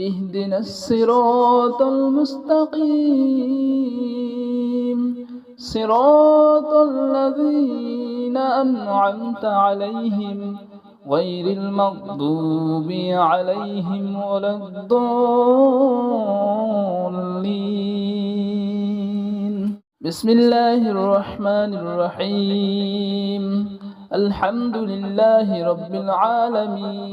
اهدنا الصراط المستقيم. صراط الذين أنعمت عليهم غير المغضوب عليهم ولا الضالين. بسم الله الرحمن الرحيم. الحمد لله رب العالمين.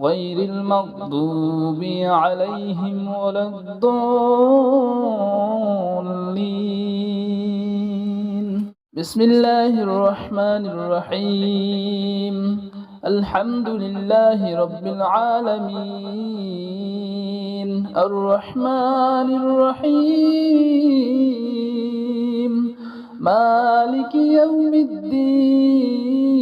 غير المغضوب عليهم ولا الضالين. بسم الله الرحمن الرحيم. الحمد لله رب العالمين. الرحمن الرحيم. مالك يوم الدين.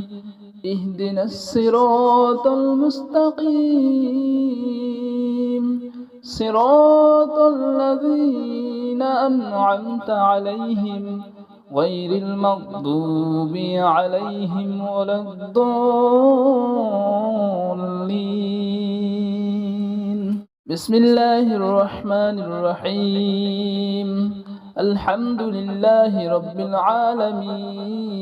اهدنا الصراط المستقيم. صراط الذين أنعمت عليهم غير المغضوب عليهم ولا الضالين. بسم الله الرحمن الرحيم. الحمد لله رب العالمين.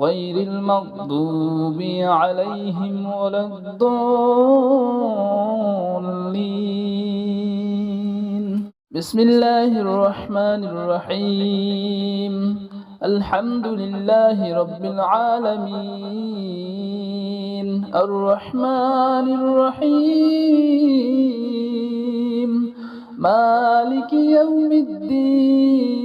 غير المغضوب عليهم ولا الضالين. بسم الله الرحمن الرحيم. الحمد لله رب العالمين. الرحمن الرحيم. مالك يوم الدين.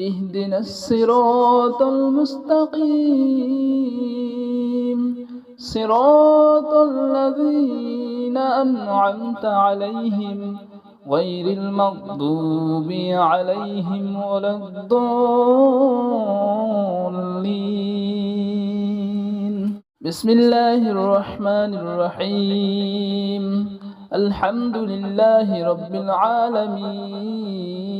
اهدنا الصراط المستقيم. صراط الذين أنعمت عليهم غير المغضوب عليهم ولا الضالين. بسم الله الرحمن الرحيم. الحمد لله رب العالمين.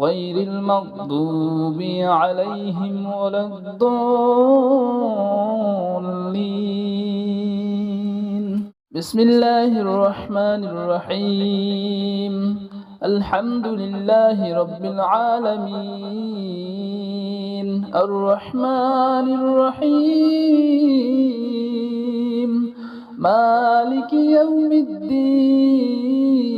غير المغضوب عليهم ولا الضالين. بسم الله الرحمن الرحيم. الحمد لله رب العالمين. الرحمن الرحيم. مالك يوم الدين.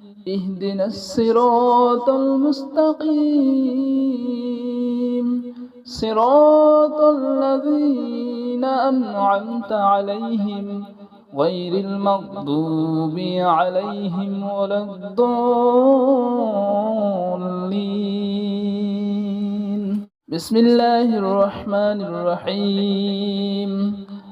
اهدنا الصراط المستقيم. صراط الذين أنعمت عليهم غير المغضوب عليهم ولا الضالين. بسم الله الرحمن الرحيم.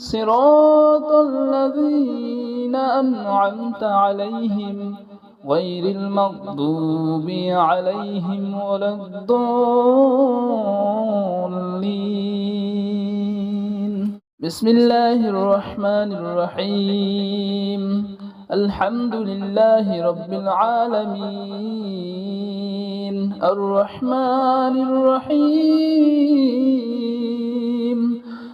صراط الذين أنعمت عليهم غير المغضوب عليهم ولا الضالين. بسم الله الرحمن الرحيم. الحمد لله رب العالمين. الرحمن الرحيم.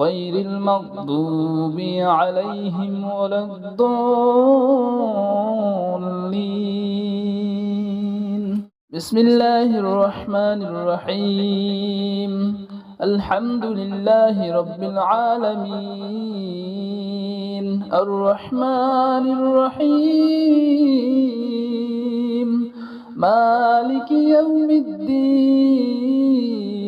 غير المغضوب عليهم ولا الضالين. بسم الله الرحمن الرحيم. الحمد لله رب العالمين. الرحمن الرحيم. مالك يوم الدين.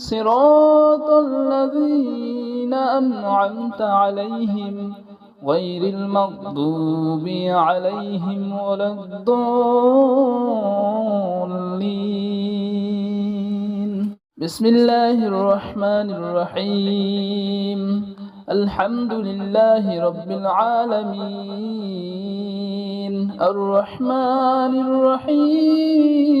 صراط الذين أنعمت عليهم غير المغضوب عليهم ولا الضالين. بسم الله الرحمن الرحيم. الحمد لله رب العالمين. الرحمن الرحيم.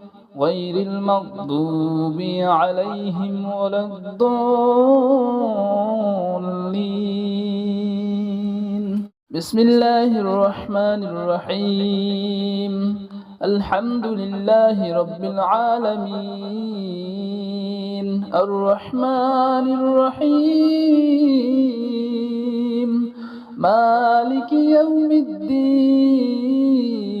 غير المغضوب عليهم ولا الضالين. بسم الله الرحمن الرحيم. الحمد لله رب العالمين. الرحمن الرحيم. مالك يوم الدين.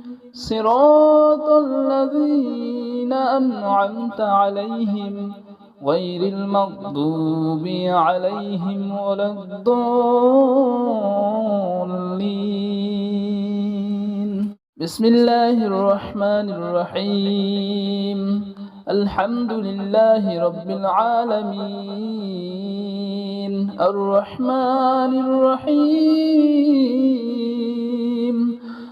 صراط الذين أنعمت عليهم غير المغضوب عليهم ولا الضالين. بسم الله الرحمن الرحيم. الحمد لله رب العالمين. الرحمن الرحيم.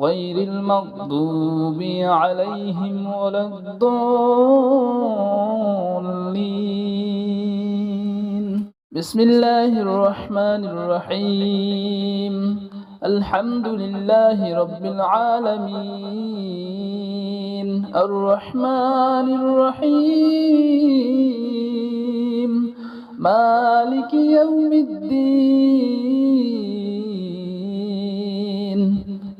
غير المغضوب عليهم ولا الضالين. بسم الله الرحمن الرحيم. الحمد لله رب العالمين. الرحمن الرحيم. مالك يوم الدين.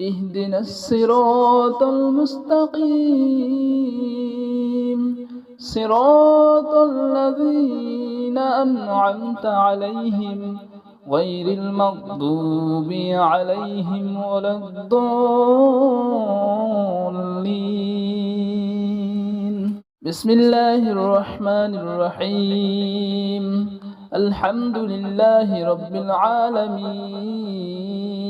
اهدنا الصراط المستقيم. صراط الذين أنعمت عليهم غير المغضوب عليهم ولا الضالين. بسم الله الرحمن الرحيم. الحمد لله رب العالمين.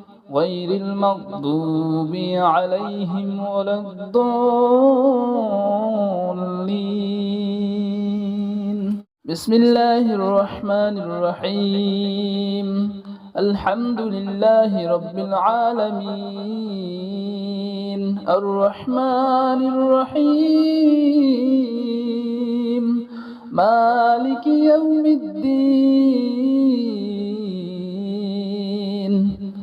غير المغضوب عليهم ولا الضالين. بسم الله الرحمن الرحيم. الحمد لله رب العالمين. الرحمن الرحيم. مالك يوم الدين.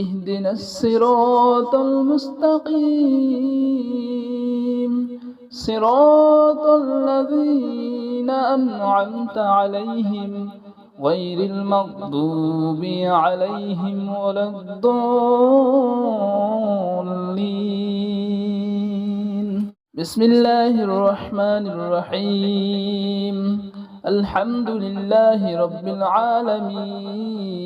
اهدنا الصراط المستقيم. صراط الذين أنعمت عليهم غير المغضوب عليهم ولا الضالين. بسم الله الرحمن الرحيم. الحمد لله رب العالمين.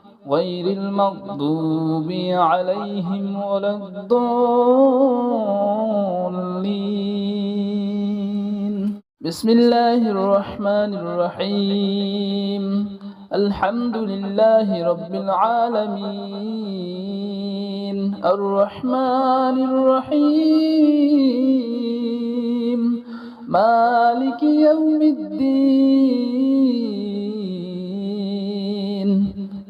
غير المغضوب عليهم ولا الضالين. بسم الله الرحمن الرحيم. الحمد لله رب العالمين. الرحمن الرحيم. مالك يوم الدين.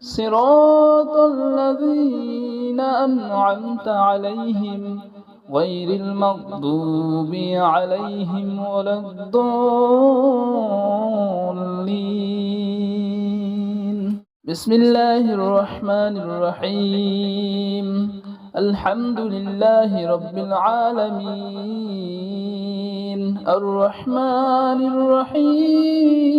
صراط الذين أنعمت عليهم غير المغضوب عليهم ولا الضالين. بسم الله الرحمن الرحيم. الحمد لله رب العالمين. الرحمن الرحيم.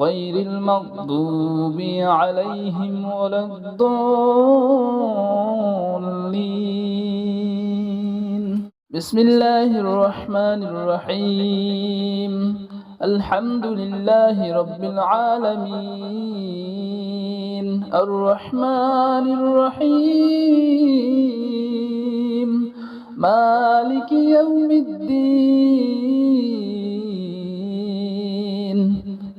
غير المغضوب عليهم ولا الضالين. بسم الله الرحمن الرحيم. الحمد لله رب العالمين. الرحمن الرحيم. مالك يوم الدين.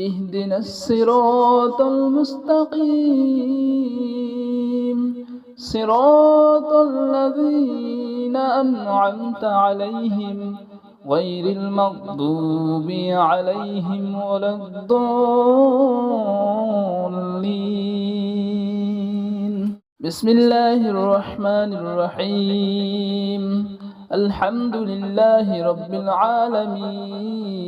اهدنا الصراط المستقيم. صراط الذين أنعمت عليهم غير المغضوب عليهم ولا الضالين. بسم الله الرحمن الرحيم. الحمد لله رب العالمين.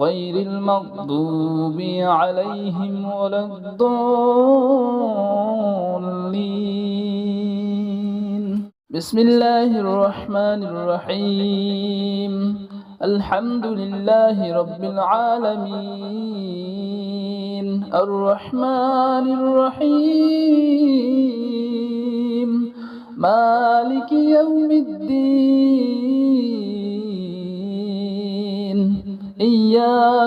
غير المغضوب عليهم ولا الضالين. بسم الله الرحمن الرحيم. الحمد لله رب العالمين. الرحمن الرحيم. مالك يوم الدين.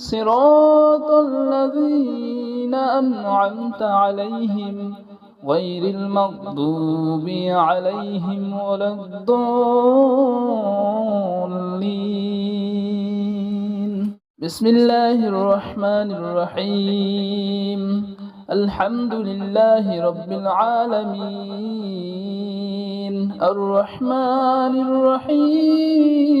صراط الذين أنعمت عليهم غير المغضوب عليهم ولا الضالين. بسم الله الرحمن الرحيم. الحمد لله رب العالمين. الرحمن الرحيم.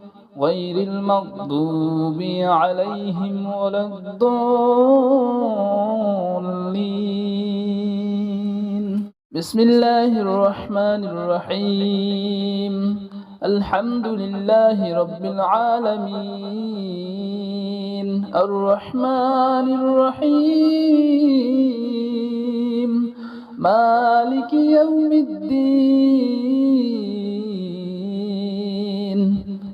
غير المغضوب عليهم ولا الضالين. بسم الله الرحمن الرحيم. الحمد لله رب العالمين. الرحمن الرحيم. مالك يوم الدين.